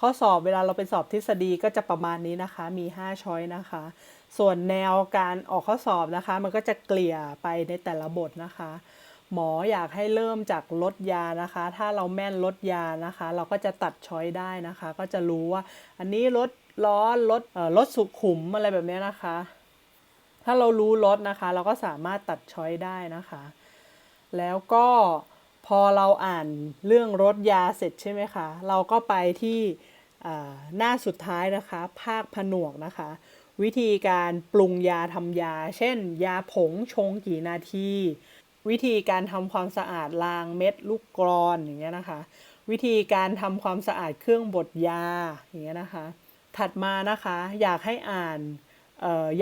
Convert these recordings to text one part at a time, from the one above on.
ข้อสอบเวลาเราไปสอบทฤษฎีก็จะประมาณนี้นะคะ มี 5 ช้อยนะคะ ส่วนแนวการออกข้อสอบนะคะ มันก็จะเกลี่ยไปในแต่ละบทนะคะ หมออยากให้เริ่มจากลดยานะคะ ถ้าเราแม่นลดยานะคะ เราก็จะตัดช้อยได้นะคะ ก็จะรู้ว่า อันนี้ลดร้อนลดเอ่อลดสุขุมอะไรแบบนี้นะคะ ถ้าเรารู้ลดนะคะ เราก็สามารถตัดช้อยได้นะคะ แล้วก็ พอเราอ่านเรื่องรถยาเสร็จใช่ไหมคะ เราก็ไปที่หน้าสุดท้ายนะคะ ภาคผนวกนะคะ วิธีการปรุงยาทำยา เช่น ยาผงชงกี่นาที วิธีการทำความสะอาดรางเม็ดลูกกรอนอย่างเงี้ยนะคะ วิธีการทำความสะอาดเครื่องบดยาอย่างเงี้ยนะคะ ถัดมานะคะอยากให้อ่าน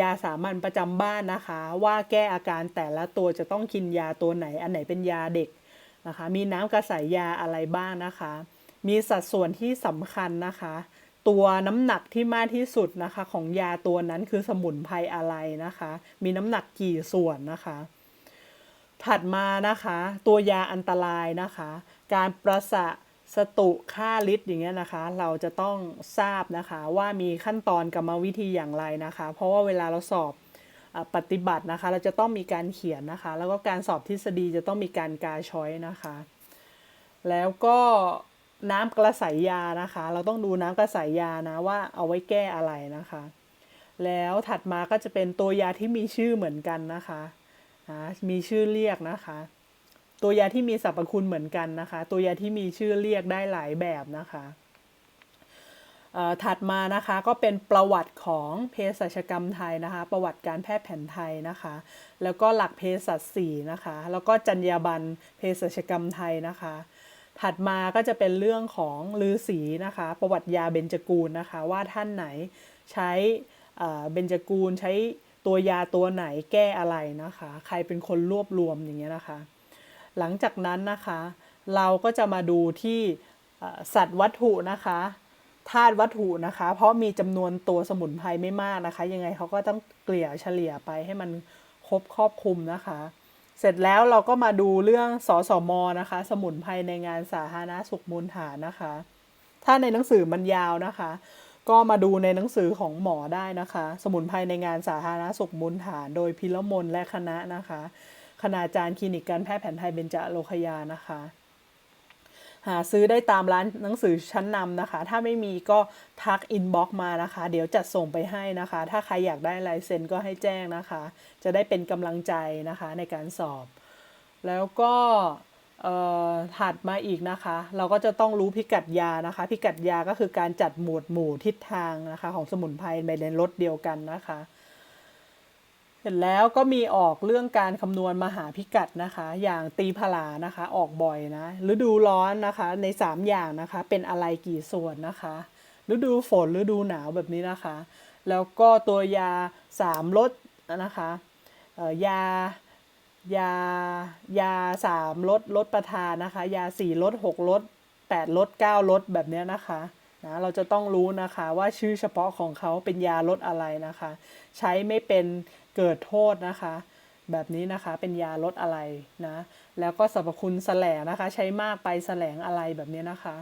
ยาสามัญประจำบ้านนะคะ ว่าแก้อาการแต่ละตัวจะต้องกินยาตัวไหน อันไหนเป็นยาเด็ก นะคะ มีน้ำกระสายยาอะไรบ้างนะคะ มีสัดส่วนที่สำคัญนะคะ ตัวน้ำหนักที่มากที่สุดนะคะ ของยาตัวนั้นคือสมุนไพรอะไรนะคะ มีน้ำหนักกี่ส่วนนะคะ ถัดมานะคะ ตัวยาอันตรายนะคะ การประสะสตุค่าลิตรอย่างเงี้ยนะคะ เราจะต้องทราบนะคะว่ามีขั้นตอนกรรมวิธีอย่างไรนะคะ เพราะว่าเวลาเราสอบ ปฏิบัตินะคะ เราจะต้องมีการเขียนนะคะ แล้วก็การสอบทฤษฎีจะต้องมีการกาช้อยนะคะ แล้วก็น้ำกระสายยานะคะ เราต้องดูน้ำกระสายยานะว่าเอาไว้แก้อะไรนะคะ แล้วถัดมาก็จะเป็นตัวยาที่มีชื่อเหมือนกันนะคะนะมีชื่อเรียกนะคะ ตัวยาที่มีสรรพคุณเหมือนกันนะคะ ตัวยาที่มีชื่อเรียกได้หลายแบบนะคะ ถัดมานะคะก็เป็นประวัติของเภสัชกรรมไทยนะคะ ประวัติการแพทย์แผนไทยนะคะ แล้วก็หลักเภสัชสีนะคะ แล้วก็จรรยาบรรณเภสัชกรรมไทยนะคะ ถัดมาก็จะเป็นเรื่องของลือสีนะคะ ประวัติยาเบญจกูลนะคะ ว่าท่านไหนใช้เบญจกูลใช้ตัวยาตัวไหนแก้อะไรนะคะ ใครเป็นคนรวบรวมอย่างเงี้ยนะคะ หลังจากนั้นนะคะ เราก็จะมาดูที่สัตว์วัตถุนะคะ ธาตุวัตถุนะคะ เพราะมีจำนวนตัวสมุนไพรไม่มากนะคะ ยังไงเขาก็ต้องเกลี่ยเฉลี่ยไปให้มันครบครอบคลุมนะคะ เสร็จแล้วเราก็มาดูเรื่องสสมนะคะ สมุนไพรในงานสาธารณสุขมูลฐานนะคะ ถ้าในหนังสือมันยาวนะคะ ก็มาดูในหนังสือของหมอได้นะคะ สมุนไพรในงานสาธารณสุขมูลฐาน โดยพิรมนและคณะนะคะ คณาจารย์คลินิกการแพทย์แผนไทยเบญจโลคยานะคะ หาซื้อได้ตามร้านหนังสือชั้นนำนะคะ ถ้าไม่มีก็ทักอินบ็อกมานะคะ เดี๋ยวจัดส่งไปให้นะคะ ถ้าใครอยากได้ลายเซ็นก็ให้แจ้งนะคะ จะได้เป็นกำลังใจนะคะในการสอบ แล้วก็ถัดมาอีกนะคะ เราก็จะต้องรู้พิกัดยานะคะ พิกัดยาก็คือการจัดหมวดหมู่ทิศทางนะคะ ของสมุนไพรไปในรถเดียวกันนะคะ สร็จแล้วก็มีออกเรื่องการคำนวณมหาพิกัดนะคะ อย่างตีผลานะคะ ออกบ่อยนะฤดูร้อนนะคะใน 3 อย่างนะคะ เป็นอะไรกี่ส่วนนะคะฤดูฝนฤดูหนาวแบบนี้นะคะ แล้วก็ตัวยา3รสนะคะยายายาสามรสลดประทานนะคะ ยาสี่รสหกรสแปดรสเก้ารสแบบเนี้ยนะคะ นะเราจะต้องรู้นะคะว่าชื่อเฉพาะของเขาเป็นยาลดอะไรนะคะ ใช้ไม่เป็นเกิดโทษนะคะ แบบนี้นะคะเป็นยาลดอะไรนะ แล้วก็สรรพคุณแสลงนะคะ ใช้มากไปแสลงอะไรแบบนี้นะคะ